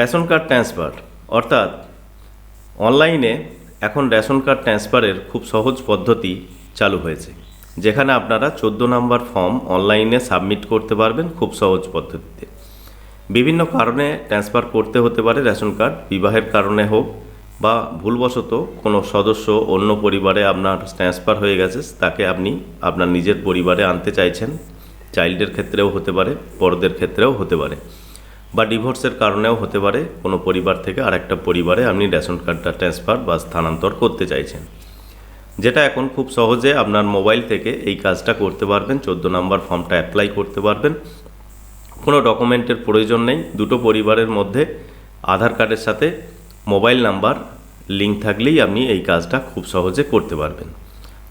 Ration card transfer, অর্থাৎ অনলাইনে এখন রেশন কার্ড ট্রান্সফারের খুব সহজ পদ্ধতি চালু হয়েছে, যেখানে আপনারা চোদ্দ নম্বর ফর্ম অনলাইনে সাবমিট করতে পারবেন খুব সহজ পদ্ধতিতে। বিভিন্ন কারণে ট্রান্সফার করতে হতে পারে রেশন কার্ড, বিবাহের কারণে হোক বা ভুলবশত কোনো সদস্য অন্য পরিবারে আপনার ট্রান্সফার হয়ে গেছে, তাকে আপনি আপনার নিজের পরিবারে আনতে চাইছেন, চাইল্ডের ক্ষেত্রেও হতে পারে, বড়দের ক্ষেত্রেও হতে পারে। বা ডিভোর্সের কারণেও হতে পারে, কোনো পরিবার থেকে আরেকটা পরিবারে আপনি রেশন কার্ডটা ট্রান্সফার বা স্থানান্তর করতে চাইছেন। যেটা এখন খুব সহজে আপনার মোবাইল থেকে এই কাজটা করতে পারবেন, চোদ্দ নম্বর ফর্মটা অ্যাপ্লাই করতে পারবেন। কোনো ডকুমেন্টের প্রয়োজন নেই, দুটো পরিবারের মধ্যে আধার কার্ডের সাথে মোবাইল নাম্বার, লিঙ্ক থাকলেই আপনি এই কাজটা খুব সহজে করতে পারবেন।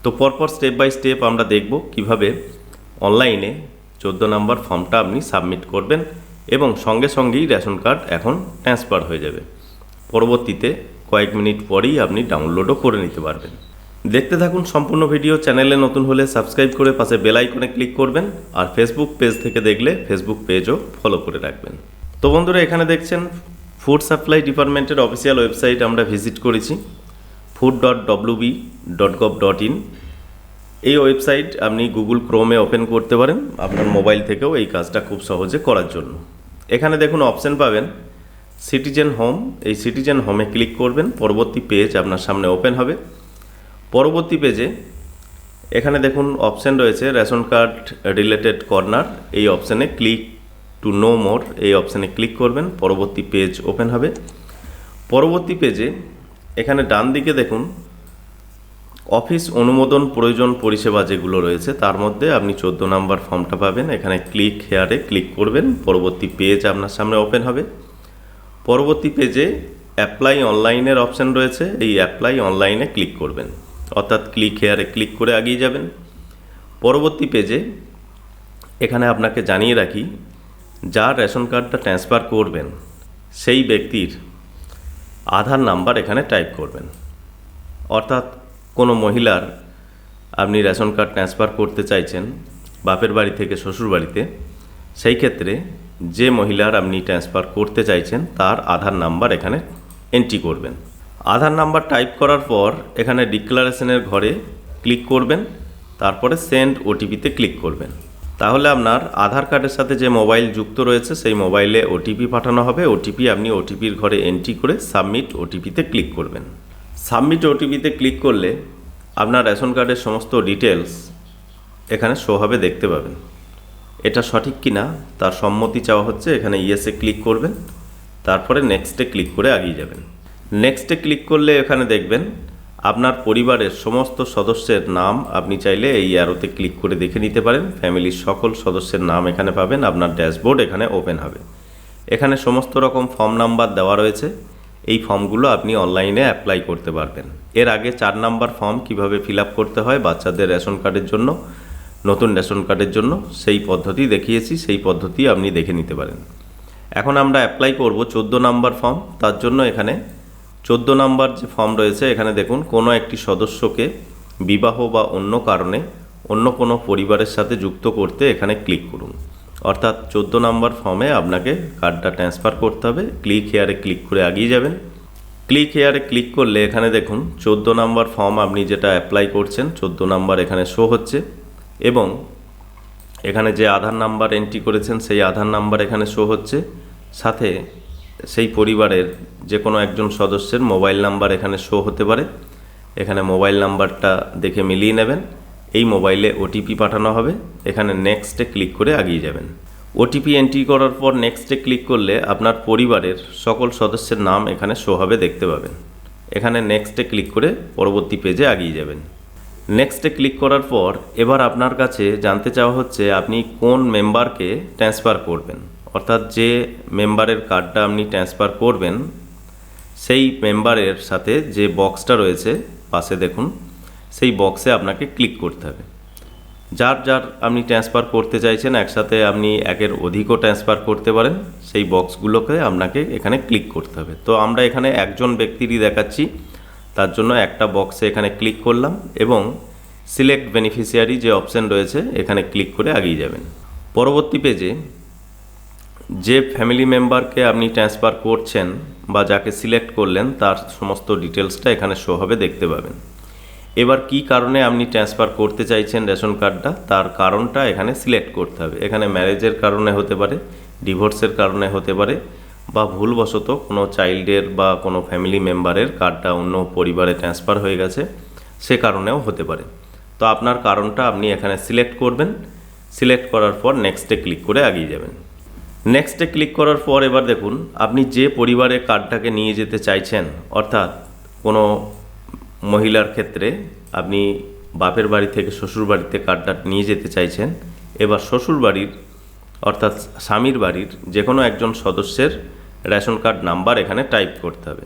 তো পরপর স্টেপ বাই স্টেপ আমরা দেখব কীভাবে অনলাইনে চোদ্দ নম্বর ফর্মটা আপনি সাবমিট করবেন। এবং সঙ্গে সঙ্গেই রেশন কার্ড এখন ট্রান্সফার হয়ে যাবে। পরবর্তীতে কয়েক মিনিট পরেই আপনি ডাউনলোডও করে নিতে পারবেন। দেখতে থাকুন সম্পূর্ণ ভিডিও। চ্যানেলে নতুন হলে সাবস্ক্রাইব করে পাশে বেল আইকনে ক্লিক করবেন আর ফেসবুক পেজ থেকে দেখলে ফেসবুক পেজও ফলো করে রাখবেন। তো বন্ধুরা, এখানে দেখছেন ফুড সাপ্লাই ডিপার্টমেন্টের অফিসিয়াল ওয়েবসাইট আমরা ভিজিট করেছি। Food dot WB dot gov dot in এই ওয়েবসাইট আপনি গুগল ক্রোমে ওপেন করতে পারেন। আপনার মোবাইল থেকেও এই কাজটা খুব সহজে করার জন্য। এখানে দেখুন অপশন পাবেন সিটিজেন হোম এই সিটিজেন হোমে ক্লিক করবেন, পরবর্তী পেজ আপনার সামনে ওপেন হবে। পরবর্তী পেজে এখানে দেখুন অপশন রয়েছে রেশন কার্ড রিলেটেড কর্নার এই অপশানে ক্লিক টু নো মোর এই অপশানে ক্লিক করবেন, পরবর্তী পেজ ওপেন হবে। পরবর্তী পেজে এখানে ডান দিকে দেখুন অফিস অনুমোদন প্রয়োজন পরিষেবা যেগুলো রয়েছে, তার মধ্যে আপনি চোদ্দ নাম্বার ফর্মটা পাবেন। এখানে ক্লিক হেয়ারে ক্লিক করবেন। পরবর্তী পেজ আপনার সামনে ওপেন হবে। পরবর্তী পেজে অ্যাপ্লাই অনলাইনের অপশান রয়েছে। এই অ্যাপ্লাই অনলাইনে ক্লিক করবেন। অর্থাৎ ক্লিক হেয়ারে ক্লিক করে এগিয়ে যাবেন। পরবর্তী পেজে এখানে আপনাকে জানিয়ে রাখি, যার রেশন কার্ডটা ট্রান্সফার করবেন, সেই ব্যক্তির আধার নাম্বার এখানে টাইপ করবেন। অর্থাৎ কোনো মহিলার আপনি রেশন কার্ড ট্রান্সফার করতে চাইছেন বাপের বাড়ি থেকে শ্বশুর বাড়িতে, সেই ক্ষেত্রে যে মহিলার আপনি ট্রান্সফার করতে চাইছেন তার আধার নাম্বার এখানে এন্ট্রি করবেন। আধার নাম্বার টাইপ করার পর এখানে ডিক্লারেশনের ঘরে ক্লিক করবেন, তারপরে সেন্ড ওটিপিতে ক্লিক করবেন। তাহলে আপনার আধার কার্ডের সাথে যে মোবাইল যুক্ত রয়েছে, সেই মোবাইলে ওটিপি পাঠানো হবে। ওটিপি আপনি ওটিপির ঘরে এন্ট্রি করে সাবমিট ওটিপিতে ক্লিক করবেন। সাবমিট ওটিপিতে ক্লিক করলে আপনার রেশন কার্ডের সমস্ত ডিটেলস এখানে শো হবে, দেখতে পাবেন। এটা সঠিক কি না তার সম্মতি চাওয়া হচ্ছে, এখানে ইয়েসে ক্লিক করবেন, তারপরে নেক্সটে ক্লিক করে আগিয়ে যাবেন। নেক্সটে ক্লিক করলে এখানে দেখবেন আপনার পরিবারের সমস্ত সদস্যের নাম আপনি চাইলে এই অ্যারোতে ক্লিক করে দেখে নিতে পারেন। ফ্যামিলির সকল সদস্যের নাম এখানে পাবেন, আপনার ড্যাশবোর্ড এখানে ওপেন হবে। এখানে সমস্ত রকম ফর্ম নাম্বার দেওয়া রয়েছে। এই ফর্মগুলো আপনি অনলাইনে অ্যাপ্লাই করতে পারবেন। এর আগে চার নাম্বার ফর্ম কীভাবে ফিল আপ করতে হয় বাচ্চাদের রেশন কার্ডের জন্য, নতুন রেশন কার্ডের জন্য, সেই পদ্ধতি দেখিয়েছি, সেই পদ্ধতি আপনি দেখে নিতে পারেন। এখন আমরা অ্যাপ্লাই করব চোদ্দ নাম্বার ফর্ম, তার জন্য এখানে চোদ্দ নাম্বার যে ফর্ম রয়েছে, এখানে দেখুন কোনো একটি সদস্যকে বিবাহ বা অন্য কারণে অন্য কোনো পরিবারের সাথে যুক্ত করতে এখানে ক্লিক করুন। অর্থাৎ চোদ্দ নাম্বার ফর্মে আপনাকে কার্ডটা ট্রান্সফার করতে হবে। ক্লিক হেয়ারে ক্লিক করে এগিয়ে যাবেন। ক্লিক হেয়ারে ক্লিক করলে এখানে দেখুন চোদ্দ নাম্বার ফর্ম আপনি যেটা অ্যাপ্লাই করছেন, চোদ্দ নাম্বার এখানে শো হচ্ছে এবং এখানে যে আধার নাম্বার এন্ট্রি করেছেন, সেই আধার নাম্বার এখানে শো হচ্ছে। সাথে সেই পরিবারের যে কোনো একজন সদস্যের মোবাইল নাম্বার এখানে শো হতে পারে। এখানে মোবাইল নাম্বারটা দেখে মিলিয়ে নেবেন। এই মোবাইলে ওটিপি পাঠানো হবে। এখানে নেক্সটে ক্লিক করে এগিয়ে যাবেন। ওটিপি এন্ট্রি করার পর নেক্সটে ক্লিক করলে আপনার পরিবারের সকল সদস্যের নাম এখানে শো হবে দেখতে পাবেন। এখানে নেক্সটে ক্লিক করে পরবর্তী পেজে এগিয়ে যাবেন। নেক্সটে ক্লিক করার পর এবার আপনার কাছে জানতে চাওয়া হচ্ছে আপনি কোন মেম্বারকে ট্রান্সফার করবেন। অর্থাৎ যে মেম্বারের কার্ডটা আপনি ট্রান্সফার করবেন, সেই মেম্বারের সাথে যে বক্সটা রয়েছে, পাশে দেখুন। সেই বক্সে আপনাকে ক্লিক করতে হবে। যার যার আপনি ট্রান্সফার করতে চাইছেন, একসাথে আপনি একের অধিকও ট্রান্সফার করতে পারেন, সেই বক্সগুলোকে আপনাকে এখানে ক্লিক করতে হবে। তো আমরা এখানে একজন ব্যক্তিরই দেখাচ্ছি, তার জন্য একটা বক্সে এখানে ক্লিক করলাম এবং সিলেক্ট বেনিফিশিয়ারি যে অপশন রয়েছে, এখানে ক্লিক করে আগিয়ে যাবেন। পরবর্তী পেজে যে ফ্যামিলি মেম্বারকে আপনি ট্রান্সফার করছেন বা যাকে সিলেক্ট করলেন, তার সমস্ত ডিটেলসটা এখানে শো হবে, দেখতে পাবেন। এবার কি কারণে আপনি ট্রান্সফার করতে চাইছেন রেশন কার্ডটা? তার কারণটা এখানে সিলেক্ট করতে হবে। এখানে ম্যারেজের কারণে হতে পারে ডিভোর্সের কারণে হতে পারে, বা ভুলবশত কোনো চাইল্ডের বা কোনো ফ্যামিলি মেম্বারের কার্ডটা অন্য পরিবারে ট্রান্সফার হয়ে গেছে, সে কারণেও হতে পারে। তো আপনার কারণটা আপনি এখানে সিলেক্ট করবেন। সিলেক্ট করার পর নেক্সটে ক্লিক করে এগিয়ে যাবেন। নেক্সটে ক্লিক করার পর এবার দেখুন, আপনি যে পরিবারে কার্ডটাকে নিয়ে যেতে চাইছেন, অর্থাৎ কোনো মহিলার ক্ষেত্রে আপনি বাপের বাড়ি থেকে শ্বশুর বাড়িতে কার্ডটা নিয়ে যেতে চাইছেন, এবার শ্বশুর বাড়ির অর্থাৎ স্বামীর বাড়ির যে কোনো একজন সদস্যের রেশন কার্ড নাম্বার এখানে টাইপ করতে হবে।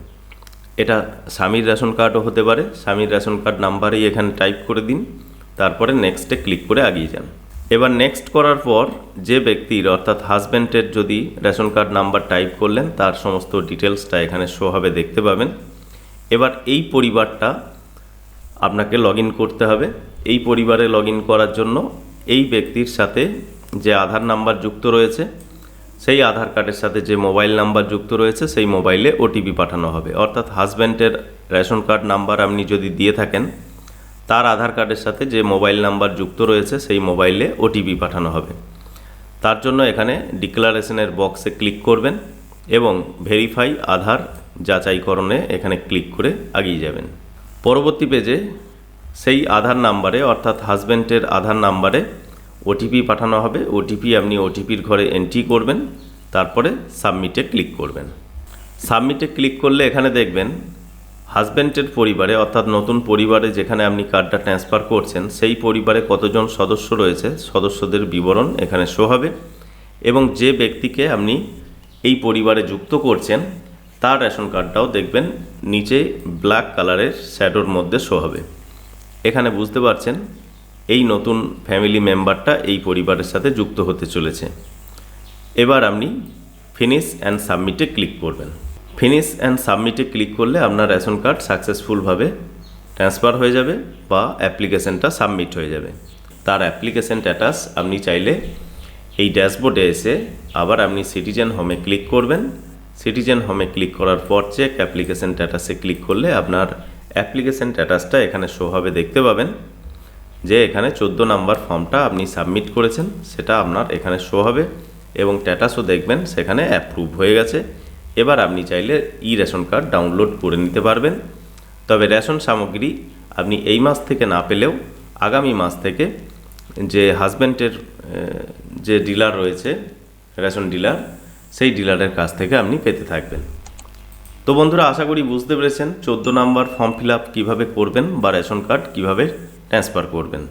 এটা স্বামীর রেশন কার্ডও হতে পারে, স্বামীর রেশন কার্ড নাম্বারেই এখানে টাইপ করে দিন, তারপরে নেক্সটে ক্লিক করে এগিয়ে যান। এবার নেক্সট করার পর যে ব্যক্তির অর্থাৎ হাজব্যান্ডের যদি রেশন কার্ড নাম্বার টাইপ করলেন, তার সমস্ত ডিটেলসটা এখানে শো হবে, দেখতে পাবেন। এবার এই পরিবারটা আপনাকে লগ করতে হবে। এই পরিবারে লগ করার জন্য এই ব্যক্তির সাথে যে আধার নাম্বার যুক্ত রয়েছে, সেই আধার কার্ডের সাথে যে মোবাইল নাম্বার যুক্ত রয়েছে, সেই মোবাইলে ওটিপি পাঠানো হবে। অর্থাৎ হাজব্যান্ডের রেশন কার্ড নাম্বার আপনি যদি দিয়ে থাকেন, তার আধার কার্ডের সাথে যে মোবাইল নাম্বার যুক্ত রয়েছে, সেই মোবাইলে ওটিপি পাঠানো হবে। তার জন্য এখানে ডিক্লারেশনের বক্সে ক্লিক করবেন এবং ভেরিফাই আধার যাচাইকরণে এখানে ক্লিক করে এগিয়ে যাবেন। পরবর্তী পেজে সেই আধার নাম্বারে, অর্থাৎ হাজব্যান্ডের আধার নাম্বারে ওটিপি পাঠানো হবে। ওটিপি আপনি ওটিপির ঘরে এন্ট্রি করবেন, তারপরে সাবমিটে ক্লিক করবেন। সাবমিটে ক্লিক করলে এখানে দেখবেন হাজব্যান্ডের পরিবারে, অর্থাৎ নতুন পরিবারে যেখানে আপনি কার্ডটা ট্রান্সফার করছেন, সেই পরিবারে কতজন সদস্য রয়েছে, সদস্যদের বিবরণ এখানে শো হবে। এবং যে ব্যক্তিকে আপনি এই পরিবারে যুক্ত করছেন তার রেশন কার্ডটাও দেখবেন নিচে ব্ল্যাক কালারের শ্যাডোর মধ্যে শো হবে। এখানে বুঝতে পারছেন এই নতুন ফ্যামিলি মেম্বারটা এই পরিবারের সাথে যুক্ত হতে চলেছে। এবার আপনি ফিনিশ অ্যান্ড সাবমিটে ক্লিক করবেন। ফিনিশ অ্যান্ড সাবমিটে ক্লিক করলে আপনার রেশন কার্ড সাকসেসফুলভাবে ট্রান্সফার হয়ে যাবে বা অ্যাপ্লিকেশনটা সাবমিট হয়ে যাবে। তার অ্যাপ্লিকেশন স্ট্যাটাস আপনি চাইলে এই ড্যাশবোর্ডে এসে আবার আপনি সিটিজেন হোমে ক্লিক করবেন। সিটিজেন হোমে ক্লিক করার পর চেক অ্যাপ্লিকেশন স্ট্যাটাসে ক্লিক করলে আপনার অ্যাপ্লিকেশন স্ট্যাটাসটা এখানে শো হবে, দেখতে পাবেন যে এখানে চোদ্দ নাম্বার ফর্মটা আপনি সাবমিট করেছেন, সেটা আপনার এখানে শো হবে এবং স্ট্যাটাসও দেখবেন, সেখানে অ্যাপ্রুভ হয়ে গেছে। এবার আপনি চাইলে ই রেশন কার্ড ডাউনলোড করে নিতে পারবেন। তবে রেশন সামগ্রী আপনি এই মাস থেকে না পেলেও আগামী মাস থেকে যে হাজব্যান্ডের যে ডিলার রয়েছে, রেশন ডিলার সেই ডিলারের কাছ থেকে আপনি পেতে থাকবেন। তো বন্ধুরা, আশা করি বুঝতে পেরেছেন, চোদ্দ নাম্বার ফর্ম ফিল আপ কীভাবে করবেন বা রেশন কার্ড কীভাবে ট্রান্সফার করবেন।